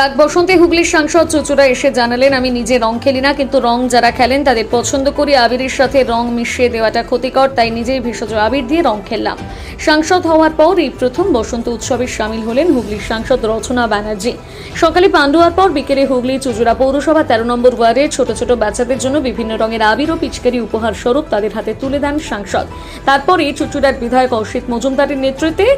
প্রাক বসন্তে হুগলির সাংসদ চুচুড়া এসে জানালেন, আমি নিজে রং খেলি না, কিন্তু রং যারা খেলেন, তাদের পছন্দ করি। আবিরের সাথে রং মিশিয়ে দেওয়াটা ক্ষতিকর, তাই নিজেই ভেষজ আবির দিয়ে রং খেললাম। সাংসদ হওয়ার পর এই প্রথম বসন্ত উৎসবে সামিল হলেন হুগলির সাংসদ রচনা ব্যানার্জি। সকালে পান্ডুয়ার পর বিকেলে হুগলি চুচুড়া পৌরসভা তেরো নম্বর ওয়ার্ডে ছোট ছোট বাচ্চাদের জন্য বিভিন্ন রঙের আবির ও পিচকারি উপহার স্বরূপ তাদের হাতে তুলে দেন সাংসদ। তারপরে চুচুড়ার বিধায়ক অসিত মজুমদারের নেতৃত্বে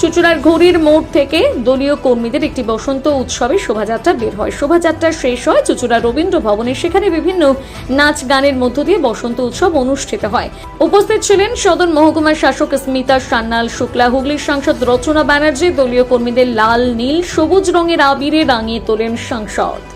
চুচুড়ার ঘড়ির মোড় থেকে দলীয় কর্মীদের একটি বসন্ত উৎসবে শোভাযাত্রা বের হয়। শোভাযাত্রা শেষ হয় চুচুড়া রবীন্দ্র ভবনে। সেখানে বিভিন্ন নাচ গানের মধ্য দিয়ে বসন্ত উৎসব অনুষ্ঠিত হয়। উপস্থিত ছিলেন সদর মহকুমার শাসক স্মিতা সান্যাল শুক্লা, হুগলির সাংসদ রচনা ব্যানার্জি, দলীয় কর্মীদের লাল, নীল, সবুজ রঙের আবিরে রাঙিয়ে তোলেন সাংসদ।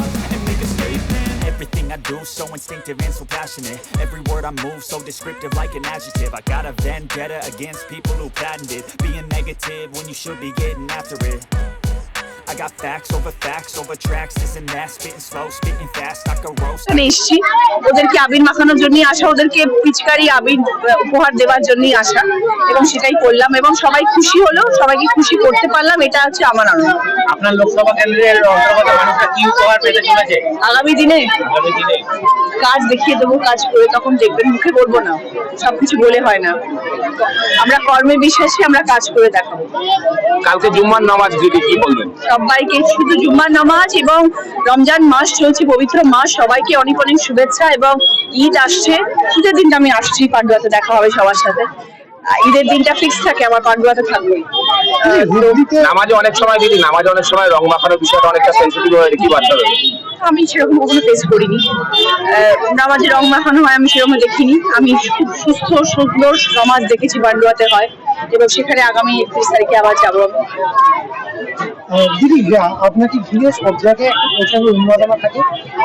Everything I do so instinctive and so passionate Every word I move so descriptive like an adjective I got a vendetta against people who patented Being negative when you should be getting after it I got facts over facts over tracks This and that, spitting slow, spitting fast I could roast এখানে এসেছি ওদেরকে আবির মাখানোর জন্য আসা ওদেরকে পিচকারি আবির উপহার দেওয়ার জন্য আসা এবং সেটাই করলাম এবং সবাই খুশি হলো সবাইকে খুশি করতে পারলাম এটা হচ্ছে আমার আনন্দ আপনার লোকসভা কেন্দ্রের অন্তর্গত মানুষরা কি উপহার পেতে চলেছে? আগামী দিনে? আগামী দিনে। কাজ দেখিয়ে দেবো কাজ করে তখন দেখবেন মুখে বলব না। সবকিছু বলে হয় না। আমরা কর্মে বিশ্বাসী আমরা কাজ করে দেখাবো। কালকে জুম্মার নামাজ যদি কি বলবেন? সবাইকে শুধু জুম্মার নামাজ এবং রমজান মাস চলছে পবিত্র মাস সবাইকে অনেক অনেক শুভেচ্ছা এবং ঈদ আসছে। ঈদের দিনটা আমি আসছি পান্ডুয়াতে দেখা হবে সবার সাথে। ঈদের দিনটা ফিক্স থাকে আমার পান্ডুয়াতে থাকবেই নামাজে অনেক সময় দিদি নামাজে অনেক সময় রং মাখানোর বিষয়টা অনেকটা সেন্সিটিভ হয়ে কি বাচ্চা আমি সেরকম কখনো ফেস করিনি। আহ, নামাজে রং মাখানো হয় আমি সেরকম দেখিনি। আমি খুব সুস্থ সুন্দর সমাজ দেখেছি বান্ডুয়াতে হয়। এবং সেখানে আগামী একত্রিশ তারিখে আবার যাব দিদি আপনাকে ঘিরে সব জায়গায় একটা প্রচণ্ড উন্মাদনা থাকে?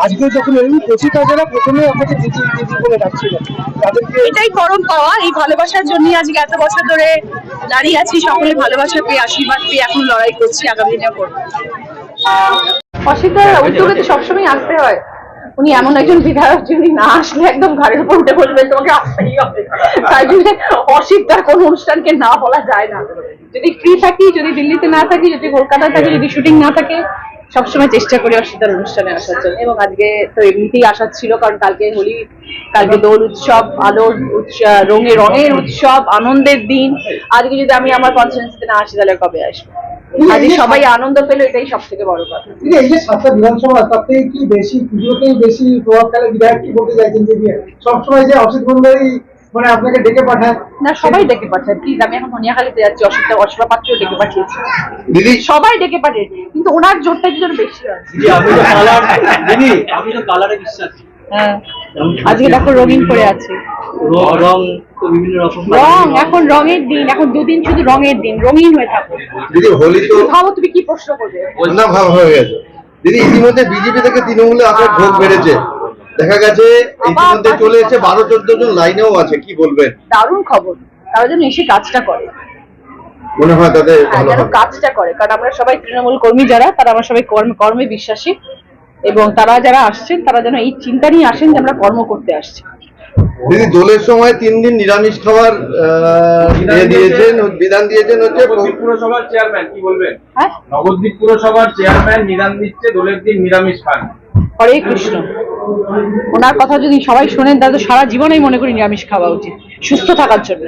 আজকে যখন এরকম প্রতিটা যারা প্রথমে আপনাকে দিদি দিদি বলে ডাকছিল তাদেরকে এটাই পরম পাওয়া এই ভালোবাসার জন্যই আজকে এত বছর ধরে দাঁড়িয়ে আছি। সকলে ভালোবাসা পেয়ে আশীর্বাদ পেয়ে এখন লড়াই করছি আগামী দিনে করব। অসিতার উদ্যোগে তো সবসময় আসতে হয়। উনি এমন একজন বিধায়ক যিনি না আসলে একদম ঘাড়ের উপর উঠে বলবে তোমাকে আসতেই হবে। তাই জন্য অসিতার কোন অনুষ্ঠানকে না বলা যায় না। যদি ফ্রি থাকি, যদি দিল্লিতে না থাকি, যদি কলকাতায় থাকি, যদি শুটিং না থাকে, সবসময় চেষ্টা করি অসিতার অনুষ্ঠানে আসার জন্য। এবং আজকে তো এমনিতেই আসার ছিল, কারণ কালকে হোলি, কালকে দোল উৎসব আলোর রঙে রঙের উৎসব, আনন্দের দিন। আজকে যদি আমি আমার কনফারেন্সে না আসি, তাহলে কবে আসব? আজকে সবাই আনন্দ পেল এটাই সব থেকে বড় কথা। এই যে সাতটা বিধানসভা তার থেকে কি বেশি পুজোতেই বেশি প্রভাব ফেলে? বিধায়ক কি বলতে চাইছেন যে সবসময় যে অসিত মানে আপনাকে ডেকে পাঠায়। না সবাই ডেকে পাঠায়। প্লিজ আমি এখন মনিয়াখালীতে যাচ্ছি অসুবিধা অসুবিধা পাত্র ডেকে পাঠিয়েছি। দিদি? সবাই ডেকে পাঠিয়ে কিন্তু ওনার জোরটা একটু বেশি জি, আমি তো কালার দিদি আমি তো কালারে বিশ্বাসী। আজকে দেখো রঙিন করে আছে। রং রং বিভিন্ন রকম রং এখন রঙের দিন এখন দুদিন শুধু রঙের দিন রঙিন হয়ে থাকো। দিদি হোলি তো ভাবো তুমি কি প্রশ্ন করবে? না ভাব হয়ে গেছে। দিদি ইতিমধ্যে বিজেপি থেকে তৃণমূলে আপনার ভোট বেড়েছে। দেখা গেছে ইতিমধ্যে চলে এসেছে বারো চোদ্দ জন লাইনেও আছে কি বলবেন? দারুণ খবর। তারা যেন এসে কাজটা করে। মনে হয় তাদের হ্যাঁ, কাজটা করে। কারণ আমরা সবাই তৃণমূল কর্মী যারা তারা আমরা সবাই কর্মে কর্মে বিশ্বাসী। এবং তারা যারা আসছেন তারা যেন এই চিন্তা নিয়ে আসেন যে আমরা কর্ম করতে আসছি। দিদি দোলের সময় তিন দিন নিরামিষ খাবার ইয়ে দিয়েছেন বিধান দিয়েছেন হচ্ছে পুরসভার চেয়ারম্যান কি বলবেন? হ্যাঁ? নবদ্বীপ পুরসভার চেয়ারম্যান নিদান দিচ্ছে দোলের দিন নিরামিষ খান। হরে কৃষ্ণ। ওনার কথা যদি সবাই শোনেন তাহলে তো সারা জীবনেই মনে করি নিরামিষ খাওয়া উচিত সুস্থ থাকার জন্য।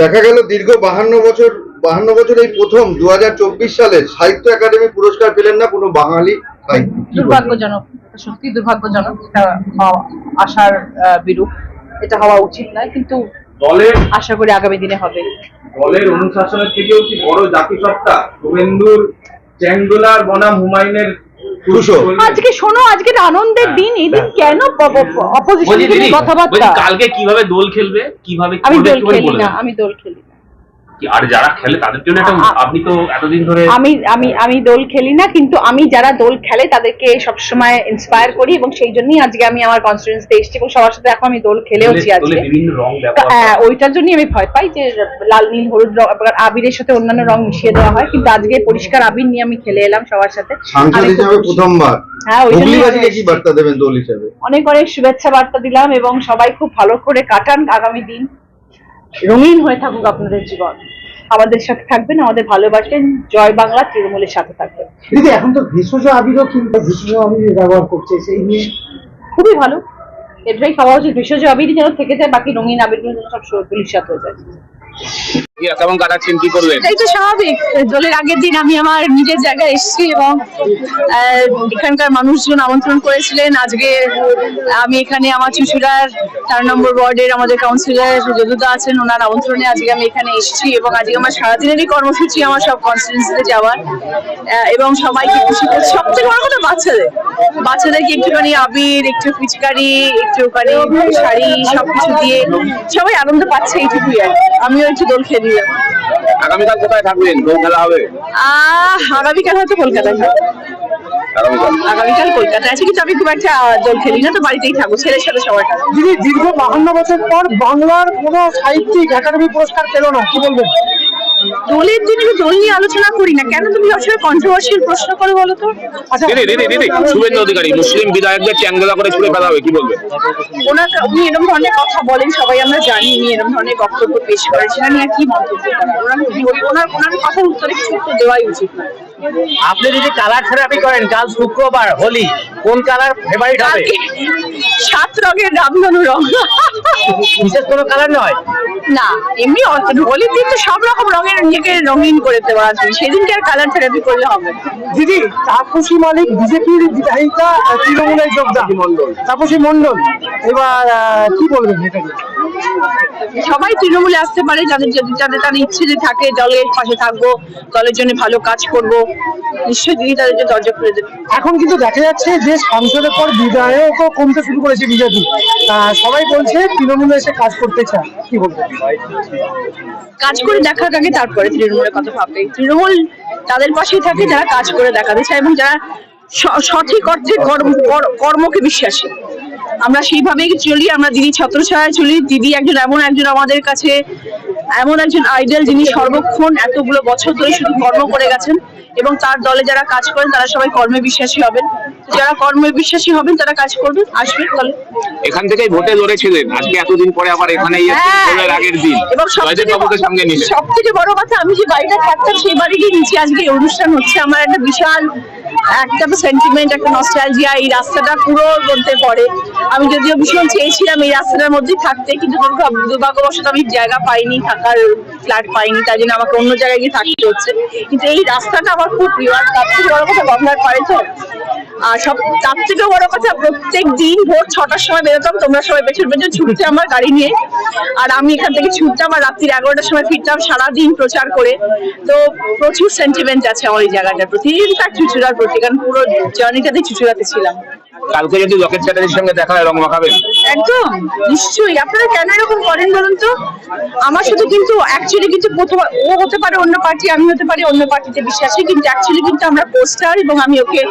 দেখা গেল দীর্ঘ বাহান্ন বছর বাহান্ন বছর এই প্রথম দু হাজার চব্বিশ সালে সাহিত্য একাডেমি পুরস্কার পেলেন না কোনো বাঙালি? দুর্ভাগ্যজনক সত্যি দুর্ভাগ্যজনক এটা আহ, বিরূপ। এটা হওয়া উচিত নয় কিন্তু দলের আশা করি আগামী দিনে হবে। দলের অনুশাসনের থেকেও কি বড় জাতিসত্তা? শুভেন্দুর চ্যাংদোলার বনাম হুমায়ুনের আজকে শোনো আজকে আনন্দের দিন এই দিন কেন অপোজিশন কথাবার্তা? কালকে কীভাবে দোল খেলবে কীভাবে আমি দোল খেলি না আমি দোল খেলি। আর যারা খেলে তাদের জন্য একটা আপনি তো এতদিন ধরে আমি আমি আমি দোল খেলি না কিন্তু আমি যারা দোল খেলে তাদেরকে সবসময় ইন্সপায়ার করি এবং সেই জন্যই আজকে আমি আমার এসেছি এবং সবার সাথে এখন আমি দোল খেলেওছি আজকে। বিভিন্ন রং হ্যাঁ, ওইটার জন্যই আমি ভয় পাই যে লাল নীল হলুদ রং আবিরের সাথে অন্যান্য রং মিশিয়ে দেওয়া হয় কিন্তু আজকে পরিষ্কার আবির নিয়ে আমি খেলে এলাম সবার সাথে। প্রথমবার। হ্যাঁ, ওই জন্যই হুগলিবাসীকে আমি কি বার্তা দেবেন দোল হিসাবে? অনেক অনেক শুভেচ্ছা বার্তা দিলাম এবং সবাই খুব ভালো করে কাটান আগামী দিন। রঙিন হয়ে থাকুক আপনাদের জীবন। আমাদের সাথে থাকবেন আমাদের ভালোবাসেন। জয় বাংলা তৃণমূলের সাথে থাকবেন। দিদি এখন তো ভেষজ আবিরও কিন্তু ভেষজ আবির ব্যবহার করছে সেই নিয়ে খুবই ভালো। এটাই খাওয়া উচিত। ভেষজ আবির যেন থেকে যায় বাকি রঙিন আবিরগুলো যেন সব সাথে হয়ে যায়। কেমন কাটাচ্ছেন, কি করবেন? এটাই তো স্বাভাবিক। দোলের আগের দিন আমি আমার নিজের জায়গায় এসেছি এবং এখানকার মানুষজন আমন্ত্রণ করেছিলেন। আজকে আমি এখানে আমার চুচুড়ার চার নম্বর ওয়ার্ডের আমাদের কাউন্সিলর যদুদা আছেন, ওনার আমন্ত্রণে আজকে আমি এখানে এসেছি এবং আজকে আমার সারাদিনেরই কর্মসূচি আমার সব কনস্টিটুয়েন্সিতে যাওয়ার। এবং সবাইকে খুশি করছি। সব থেকে বড় কথা বাচ্চাদের। বাচ্চাদেরকে একটুখানি আবির, একটু পিচকারি একটুখানি শাড়ি সবকিছু দিয়ে সবাই আনন্দ পাচ্ছে এইটুকুই আর আমিও একটু দোল দিলাম আগামীকাল কোথায় থাকবেন? খেলা হবে? আহ আগামীকাল হয়তো কলকাতায় থাকব। আগামীকাল? কলকাতায়। আছে কিন্তু আমি খুব একটা দোল খেলি না তো বাড়িতেই থাকব ছেলের সাথে। দিদি দীর্ঘ বাহান্ন বছর পর বাংলার কোনো সাহিত্যিক একাডেমি পুরস্কার পেল না কি বলবেন? দোলের দিন আমি দোল নিয়ে আলোচনা করি না কেন তুমি সবসময় কন্ট্রোভার্সিয়াল প্রশ্ন করো বলো তো? আচ্ছা শুভেন্দু অধিকারী মুসলিম বিধায়কদের চ্যাংদোলা করে ছুড়ে ফেলা হবে কি বলবে? ওনার উনি এরকম ধরনের কথা বলেন সবাই আমরা জানি উনি এরকম ধরনের বক্তব্য পেশ করেন সেটা নিয়ে আর কি মন্তব্য ওনার ওনার কথার উত্তরে কিছু উত্তর দেওয়াই উচিত না। আপনি যদি কালার থেরাপি করেন কাল শুক্রবার হোলি কোন কালার ফেভারিট হবে? সাত রঙের রামধনু রং। বিশেষ কোনো কালার নয়? না এমনি হোলির দিন তো সব রকম রঙের নিজেকে রঙিন করে দেওয়া আছে। সেদিনকে আর কালার থেরাপি করলে হবে দিদি তাপসী মালিক বিজেপির বিধায়িকা তৃণমূলের যোগদান। মন্ডল তাপসী মন্ডল এবার আহ, কি বলবেন এটা সবাই তৃণমূলে আসতে পারে যাদের যদি যাদের তাদের ইচ্ছে যে থাকে দলের পাশে থাকব দলের জন্য ভালো কাজ করব। নিশ্চয়ই দিদি তাদের জন্য দরজা খুলে দেবে। এখন কিন্তু দেখা যাচ্ছে যে সংসদের পর বিধায়কও কমতে শুরু করেছে বিজেপি। সবাই বলছে তৃণমূলে এসে কাজ করতে চায়। কি কাজ করে আগে তারপরে তৃণমূলের কথা ভাববে। তৃণমূল তাদের পাশেই থাকে যারা কাজ করে দেখাতে চায় এবং যারা সঠিক অর্থে কর্মকে বিশ্বাসী। আমরা সেইভাবেই চলি আমরা দিদি ছত্রছায়ায় চলি দিদি একজন এমন একজন আমাদের কাছে এমন একজন আইডল যিনি সর্বক্ষণ এতগুলো বছর ধরে শুধু কর্ম করে গেছেন। এবং তার দলে যারা কাজ করেন তারা সবাই কর্মে বিশ্বাসী হবেন। যারা কর্মে বিশ্বাসী হবেন তারা কাজ করবেন আসবেন দলে। এখান থেকে ভোটে লড়েছিলেন। আজকে এতদিন পরে আবার এখানে আগের দিন। হ্যাঁ। এবং সব থেকে বড় কথা আমি যে বাড়িটা থাকতাম সেই বাড়িরই নিচে আজকে অনুষ্ঠান হচ্ছে। আমার একটা বিশাল একটা সেন্টিমেন্ট একটা নস্টালজিয়া এই রাস্তাটা পুরো বলতে পড়ে আমি যদিও ভীষণ চেয়েছিলাম এই রাস্তাটার মধ্যেই থাকতে, কিন্তু দুর্ভাগ্য- দুর্ভাগ্যবশত আমি জায়গা পাইনি, থাকার ফ্ল্যাট পাইনি তাই জন্য আমাকে অন্য জায়গায় গিয়ে থাকতে হচ্ছে। কিন্তু এই রাস্তাটা আমার খুব প্রিয়, আর তার থেকে বড় কথা গঙ্গার পাড়ে তো, আর সব, তার থেকে বড় কথা প্রত্যেক দিন ভোর ছটার সময় বেরোতাম, তোমরা সবাই পেছন পেছন ছুটতে আমার গাড়ি নিয়ে। আর আমি এখান থেকে ছুটতাম আর রাত্রির এগারোটার সময় ফিরতাম সারাদিন প্রচার করে। তো প্রচুর সেন্টিমেন্ট আছে আমার এই জায়গাটার প্রতি তার চুচুড়ার প্রতি। কারণ পুরো জার্নিটাতে চুচুড়াতে ছিলাম কালকে যদি লকেট চ্যাটার্জির সঙ্গে দেখা হয় রং মাখাবেন একদম, নিশ্চয়ই। আপনারা কেন এরকম করেন বলুন তো? আমার সাথে কিন্তু অ্যাকচুয়ালি কিন্তু প্রথম ও হতে পারে অন্য পার্টি আমি হতে পারি অন্য পার্টিতে বিশ্বাসী, কিন্তু অ্যাকচুয়ালি কিন্তু আমরা পোস্টার এবং আমি ওকে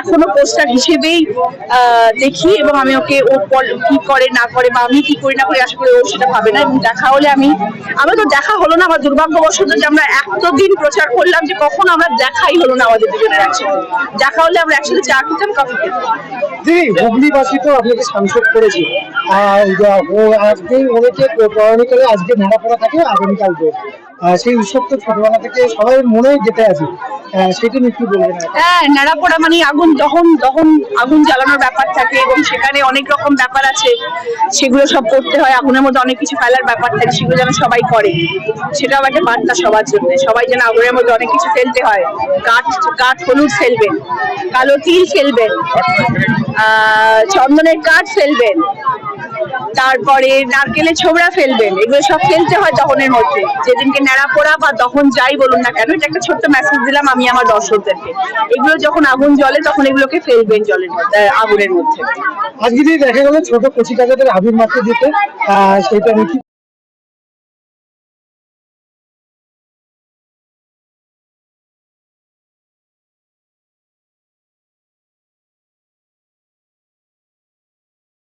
এখনও পোস্টার হিসেবেই দেখি এবং আমি ওকে ও কি করে, না করে বা আমি কি করি, না করি, আশা করি ও সেটা ভাবে না এবং দেখা হলে আমি আমার তো দেখা হলো না, আমার দুর্ভাগ্যবশত যে আমরা এতদিন প্রচার করলাম যে কখন আমরা দেখাই হলো না আমাদের দুজনের একসাথে দেখা হলে আমরা একসাথে চা খেতাম কফি খেতাম। হুগলিবাসী তো আপনাকে সাংসদ আজকে করে আজকে পড়া থাকে, আগামীকাল সেই উৎসব তো ছোটবেলা থেকে সবাই মনে গেঁথে আছে। হ্যাঁ মানে আগুন আগুন জ্বালানোর ব্যাপার থাকে এবং সেখানে অনেক রকম ব্যাপার আছে, সেগুলো সব করতে হয়, আগুনের মধ্যে অনেক কিছু ফেলার ব্যাপার থাকে, সেগুলো যেন সবাই করে। সেটাও একটা বার্তা সবার জন্য, সবাই যেন আগুনের মধ্যে অনেক কিছু ফেলতে হয়। কাঠ কাঠ, হলুদ ফেলবেন কালো তিল ফেলবেন চন্দনের কাঠ ফেলবেন, তারপরে নারকেলের ছোবড়া ফেলবেন, এগুলো সব ফেলতে হয় দহনের মধ্যে। যেদিনকে ন্যাড়া পোড়া বা দহন যাই বলুন না কেন, এটা একটা ছোট্ট মেসেজ দিলাম আমি আমার দর্শকদেরকে। এগুলো যখন আগুন জ্বলে, তখন এগুলোকে ফেলবেন জলের মধ্যে আগুনের মধ্যে। আজকে দেখা গেল ছোট কচি কাজাদের আবির মাত্র দিতে সেটা